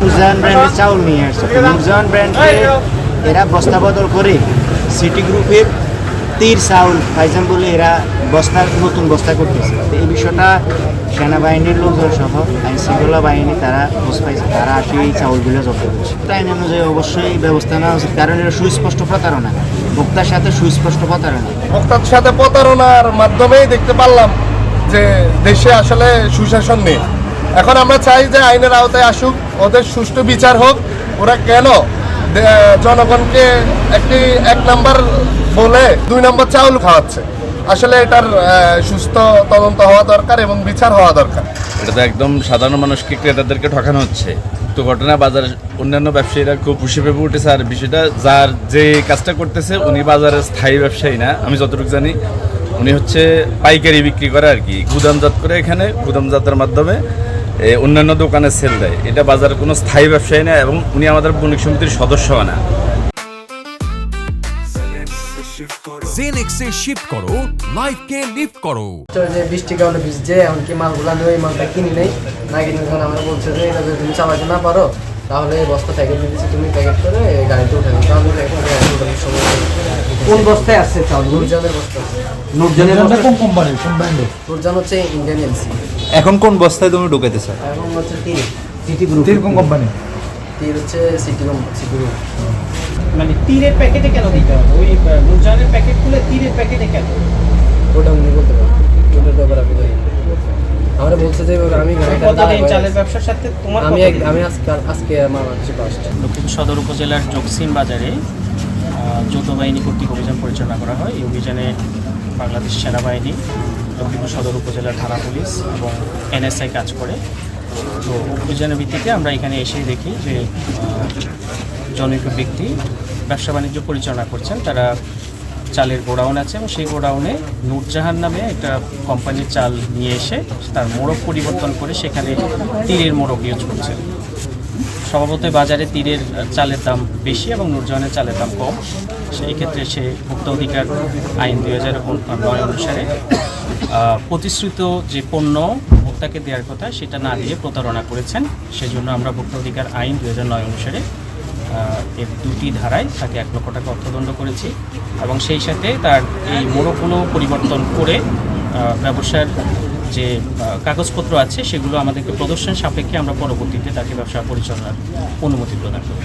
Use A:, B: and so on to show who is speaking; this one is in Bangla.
A: নুরজাহান ব্র্যান্ডের চাউল নিয়ে আসছে। জন ব্র্যান্ডে এরা বস্তা বদল করে সিটি গ্রুপের তীর চাউল ফাইজান বলে এরা বস্তা নতুন বস্তা করতেছে। এই বিষয়টা সেনাবাহিনীর লোকজন সহ আইন শৃঙ্খলা বাহিনী, তারা খোঁজ পাইছে, তারা আসে এই চাউলগুলো জব্দ করছে। আইন অনুযায়ী অবশ্যই ব্যবস্থা নেওয়া উচিত, কারণ এটা সুস্পষ্ট প্রতারণা। ভোক্তার সাথে সুস্পষ্ট প্রতারণা।
B: ভোক্তার সাথে প্রতারণার মাধ্যমেই দেখতে পারলাম যে দেশে আসলে সুশাসন নেই। এখন আমরা চাই যে আইনের আওতায় আসুক, ওদের সুষ্ঠু বিচার হোক। ওরা কেন জনগণকে একটি এক নাম্বার বলে দুই নম্বর চাউল খাওয়াচ্ছে? আসলে এটার সুস্থ তদন্ত হওয়া দরকার এবং বিচার হওয়া দরকার।
C: এটা তো একদম সাধারণ মানুষকে, ক্রেতাদেরকে ঠকানো হচ্ছে। তো ঘটনা বাজার অন্যান্য ব্যবসায়ীরা খুব খুশি ভেবে উঠেছে আর বিষয়টা, যার যে কাজটা করতেছে উনি বাজারের স্থায়ী ব্যবসায়ী না, আমি যতটুকু জানি, উনি হচ্ছে পাইকারি বিক্রি করে আর কি। গুদামজাত করে এখানে, গুদামজাতের মাধ্যমে অন্যান্য দোকানে সেল দেয়। এটা বাজারের কোনো স্থায়ী ব্যবসায়ী না এবং উনি আমাদের বণিক সমিতির সদস্যও না।
D: জেনেক্সে শিফট করো লাইফকে লিফট করো।
E: যে বৃষ্টির কারণে ভিজছে এমনকি মালগুলো মালটা কিনি নেই। না কিনে তখন আমার বলছে যে এটা যদি তুমি চালাতে না পারো তাহলে এই বস্তা প্যাকেট দিয়ে তুমি প্যাকেট করে এই গাড়িতে উঠে তাহলে এখন গাড়িতে উঠানোর সময়
A: কোন বস্তায় আসছে চাউল
E: নুরজানের বস্তা আছে।
A: নুরজানের বস্তা?
F: কোন কোম্পানির কোন ব্র্যান্ডের
E: নুরজান হচ্ছে ইন্ডিয়ান এমসি
G: এখন কোন বস্তায় তুমি ঢুকাইতে চাও?
E: এখন হচ্ছে তীর
A: সিটি গ্রুপ
F: কোন কোম্পানি
E: তীর হচ্ছে সিটি রুম সিটি রুম
H: মানে তীরের প্যাকেটে কেন দিতে হবে? ওই নুরজানের প্যাকেট খুলে তীরের প্যাকেটে কেন?
E: ওটা উনি বলতে পারেন ওটার ব্যাপারে আমি জানি আমরা বলছে যে আমি
H: চালের ব্যবসার সাথে তোমার
E: আমি আমি আজকে আজকে আমার হচ্ছে পাঁচটা
I: দক্ষিণ সদর উপজেলার জকসিন বাজারে যৌথ বাহিনী কর্তৃক অভিযান পরিচালনা করা হয়। এই অভিযানে বাংলাদেশ সেনাবাহিনী দক্ষিণ সদর উপজেলার থানা পুলিশ এবং এনএসআই কাজ করে। তো অভিযানের ভিত্তিতে আমরা এখানে এসে দেখি যে জনৈক ব্যক্তি ব্যবসা বাণিজ্য পরিচালনা করছেন। তারা চালের গোডাউন আছে এবং সেই গোডাউনে নূরজাহান নামে একটা কোম্পানির চাল নিয়ে এসে তার মোড়ক পরিবর্তন করে সেখানে তীরের মোড়ক ইউজ করছেন স্বভাবতই বাজারে তীরের চালের দাম বেশি এবং নুরজাহানের চালের দাম কম। সেই ক্ষেত্রে সে ভোক্তা অধিকার আইন দুই হাজার নয় অনুসারে প্রতিশ্রুত যে পণ্য ভোক্তাকে দেওয়ার কথা সেটা না দিয়ে প্রতারণা করেছেন, সেজন্য আমরা ভোক্তা অধিকার আইন দু নয় অনুসারে এর দুটি ধারায় তাকে এক লক্ষ টাকা অর্থদণ্ড করেছি এবং সেই সাথে তার এই মোড়কগুলো পরিবর্তন করে ব্যবসার যে কাগজপত্র আছে সেগুলো আমাদেরকে প্রদর্শন সাপেক্ষে আমরা পরবর্তীতে তাকে ব্যবসা পরিচালনার অনুমতি প্রদান করি